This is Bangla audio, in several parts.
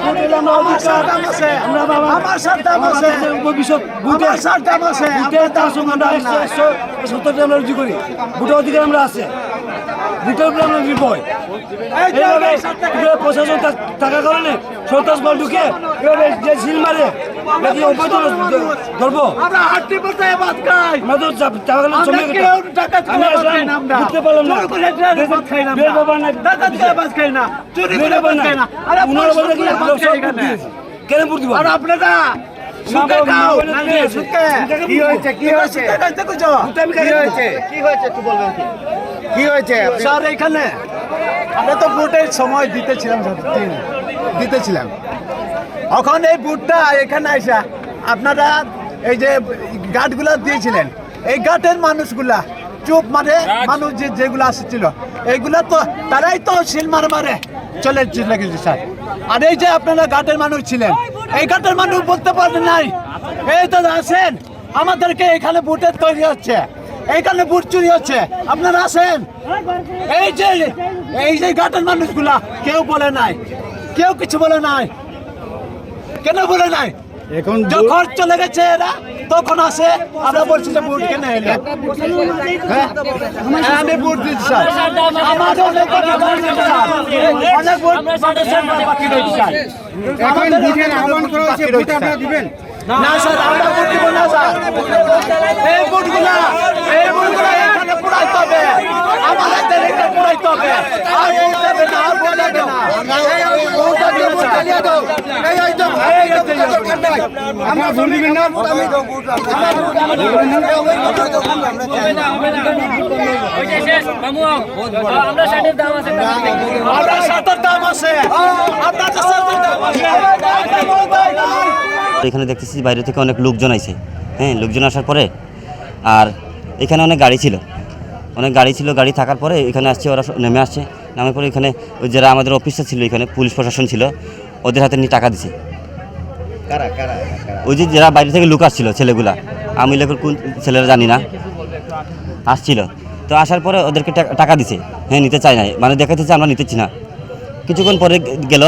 আমার বুটের সাথে আছে আমরা সত্তরটা আমরা রুজু করি বুটের অধিকার আমরা আছে প্রশাসন থাকার কারণে সন্ত্রাস বল ঢুকে যে সিল মারে নাকি অবৈধ ধরবো? আমরা হাঁটতে বাদ খাই। আমরা তো চা- টাকা গেলে জমে কেউ টাকা আমি খাওয়া আসলাম, খাই না আমরা। বুঝতে পারলাম না। চোর করে ট্রেনের ভাত খাই না বের বাবা নাই। ডাকাত করে ভাত খাই না, চুরি করে নাই। খাই না। আরে উনারা বলে কি ভাত খাই এখানে। কেন দিব? আর আপনারা সুখে খাও, বাবা, না বাবা, নিয়ে সুখে। সুখে কি হয়েছে? কি হয়েছে? সুখে খাইতে খুঁজো। কি হয়েছে? কি হয়েছে একটু বলবেন কি? কি হয়েছে? স্যার এখানে আমরা তো ভোটের সময় দিতেছিলাম দিতেছিলাম। এখন এই বুটটা এখানে আইসা আপনারা এই যে গার্ডগুলা দিয়েছিলেন, এই গার্ডের মানুষগুলা চুপ মারে মানুষ যে যেগুলো আসছিল, এইগুলা তো তারাই তো সিল মারে মারে চলে গেছে স্যার। আর এই যে আপনারা গার্ডের মানুষ ছিলেন, এই গার্ডের মানুষ বলতে পারেন নাই। এই তো আসেন, আমাদেরকে এখানে বুটের তৈরি হচ্ছে এইখানে বুট চুরি হচ্ছে, আপনারা আসেন। এই যে এই যে গার্ডের মানুষগুলা কেউ বলে নাই, কেউ কিছু বলে নাই। কেন বলে নাই? এখন যখন চলে গেছে এরা তখন আসে আমরা বলছি যে ভোট কেন এলে? হ্যাঁ? হ্যাঁ, আমি ভোট দিচ্ছি স্যার আমাদের অনেক বাকি রয়েছে, স্যার। অনেক ভোট বাকি রয়েছে, এখন আহ্বান করা হয়েছে বাকি ভোট আপনারা দিবেন? না স্যার আমরা ভোট দিব না স্যার। এই ভোটগুলা এই ভোটগুলা এখানে পুরাইতে হবে। আমাদের এখানে পুরাইতে হবে। আর ভোট দেবে না আর ভোট দেবে না। ভোট দেবে না, স্যার। আপনারা ভোট দিবেন না? আমরা ষাটের দাম আছে আপনার সাথে দাম আছে। আপনার সাথে দাম আছে। এখানে দেখতেছি বাইরে থেকে অনেক লোকজন আইছে। হ্যাঁ লোকজন আসার পরে আর এখানে অনেক গাড়ি ছিল। অনেক গাড়ি ছিল গাড়ি থাকার পরে এখানে আসছে ওরা সব নেমে আসছে। নামার পরে এখানে ওই যারা আমাদের অফিসার ছিল এখানে পুলিশ প্রশাসন ছিল ওদের হাতে নিয়ে টাকা দিছে। ওই যে যারা বাইরে থেকে লোক আসছিল ছেলেগুলা। আমি লোকের কোন ছেলেরা জানি না। আসছিল। তো আসার পরে ওদেরকে টাকা- দিছে। হ্যাঁ নিতে চাই না মানে দেখাতেছে আমরা নিতেছি না। কিছুক্ষণ পরে গেল।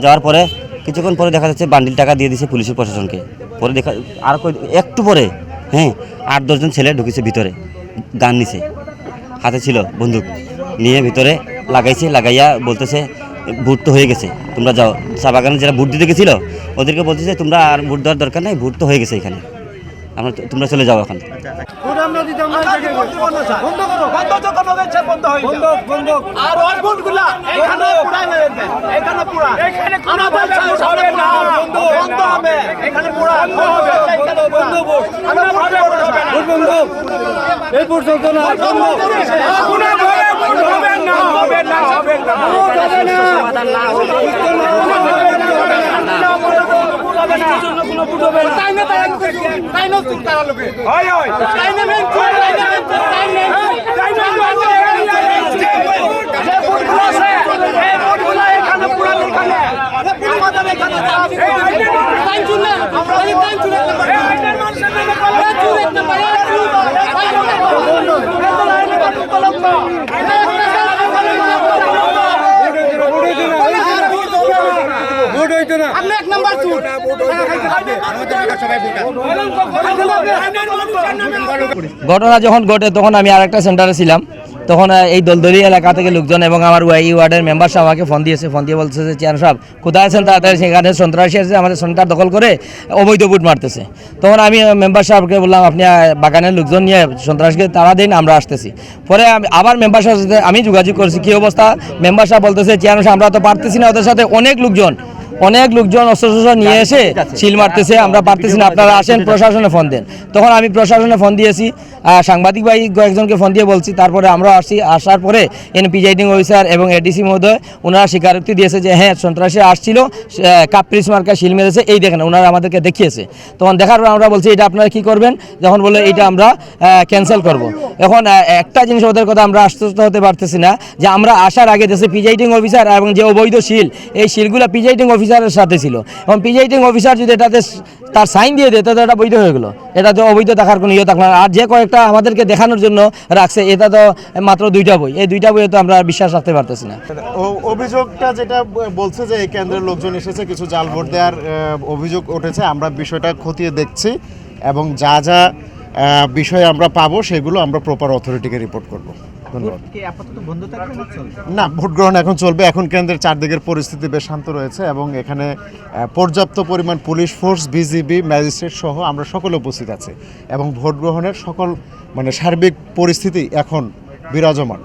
যাওয়ার পরে কিছুক্ষণ পরে দেখা যাচ্ছে বান্ডিল টাকা দিয়ে দিছে পুলিশের প্রশাসনকে। পরে দেখা আর কই- একটু পরে হ্যাঁ আট দশজন ছেলে ঢুকেছে ভিতরে। গান নিছে। হাতে ছিল বন্দুক। নিয়ে ভিতরে লাগাইছে লাগাইয়া বলতেছে ভোট তো হয়ে গেছে। তোমরা যাও। চা বাগানে যারা ভোট দিতে গেছিল ওদেরকে বলতেছে তোমরা আর ভোট দেওয়ার দরকার নেই ভোট তো হয়ে গেছে এখানে। আমরা তোমরা চলে যাও এখন। ভোট আমরা দিতাম তাই না তুই তারা লোকে হয় হয় তাই না মেন তাই না মেন তাই না তাই না যে ভোটগুলো আছে এই ভোটগুলো এখানে পুরা এখানে আমাদের এখানে টাইম চুলে আমরা টাইম চুলে টাইম চুলে ভোট হইতো না। আপনি এক নাম্বার চুল ঘটনা যখন ঘটে তখন আমি আরেকটা সেন্টারে ছিলাম। তখন এই দলদলি এলাকা থেকে লোকজন এবং আমার ওয়াই ওয়ার্ডের মেম্বার সাহেব আমাকে ফোন দিয়েছে। ফোন দিয়ে বলছে যে চেয়ার সাহেব কোথায় আছেন তাড়াতাড়ি? সেখানে সন্ত্রাসী আছে আমাদের সেন্টার দখল করে অবৈধ বুট মারতেছে। তখন আমি মেম্বার সাহেবকে বললাম আপনি বাগানের লোকজন নিয়ে সন্ত্রাসীকে তাড়া দিন আমরা আসতেছি। পরে আমি আবার মেম্বার সাহেবের সাথে আমি যোগাযোগ করছি কী অবস্থা? মেম্বার সাহেব বলতেছে চেয়ার সাহেব আমরা তো পারতেছি না ওদের সাথে। অনেক লোকজন অনেক লোকজন অস্ত্র নিয়ে এসে সিল মারতেছে আমরা পারতেছি না। আপনারা আসেন প্রশাসনে ফোন দেন। তখন আমি প্রশাসনে ফোন দিয়েছি। সাংবাদিক ভাই কয়েকজনকে ফোন দিয়ে বলছি। তারপরে আমরা আসছি। আসার পরে এন প্রিজাইডিং অফিসার এবং এডিসি মহোদয় ওনারা স্বীকারোক্তি দিয়েছে যে হ্যাঁ সন্ত্রাসী আসছিল। কাপ্রিস মার্কা শিল মেরেছে। এই দেখেন ওনারা আমাদেরকে দেখিয়েছে। তখন দেখার পর আমরা বলছি এটা আপনারা কি করবেন? যখন বলে এটা আমরা ক্যান্সেল করব। এখন একটা জিনিস ওদের কথা আমরা আশ্বস্ত হতে পারতেছি না যে আমরা আসার আগে দেশে প্রিজাইডিং অফিসার এবং যে অবৈধ শিল এই শিলগুলো প্রিজাইডিং অফিসারের সাথে ছিল। এবং প্রিজাইডিং অফিসার যদি এটাতে তার সাইন দিয়ে দেয়, তাহলে এটা বৈধ হয়ে গেলো। এটা তো অবৈধ থাকার কোনো ইয়ে থাকল না। আর যে কয়েকটা আমাদেরকে দেখানোর জন্য রাখছে, এটা তো মাত্র দুইটা বই। এই দুইটা বইয়ে তো আমরা বিশ্বাস রাখতে পারতেছি না। অভিযোগটা যেটা বলছে যে এই কেন্দ্রের লোকজন এসেছে, কিছু জাল ভোট দেওয়ার অভিযোগ উঠেছে। আমরা বিষয়টা খতিয়ে দেখছি এবং যা যা বিষয় আমরা পাবো, সেগুলো আমরা প্রপার অথরিটিকে রিপোর্ট করব। না ভোট গ্রহণ এখন চলবে। এখন কেন্দ্রের চারদিকের পরিস্থিতি বেশ শান্ত রয়েছে এবং এখানে পর্যাপ্ত পরিমাণ পুলিশ ফোর্স বিজিবি ম্যাজিস্ট্রেট সহ আমরা সকলে উপস্থিত আছি এবং ভোট গ্রহণের সকল মানে সার্বিক পরিস্থিতি এখন বিরাজমান।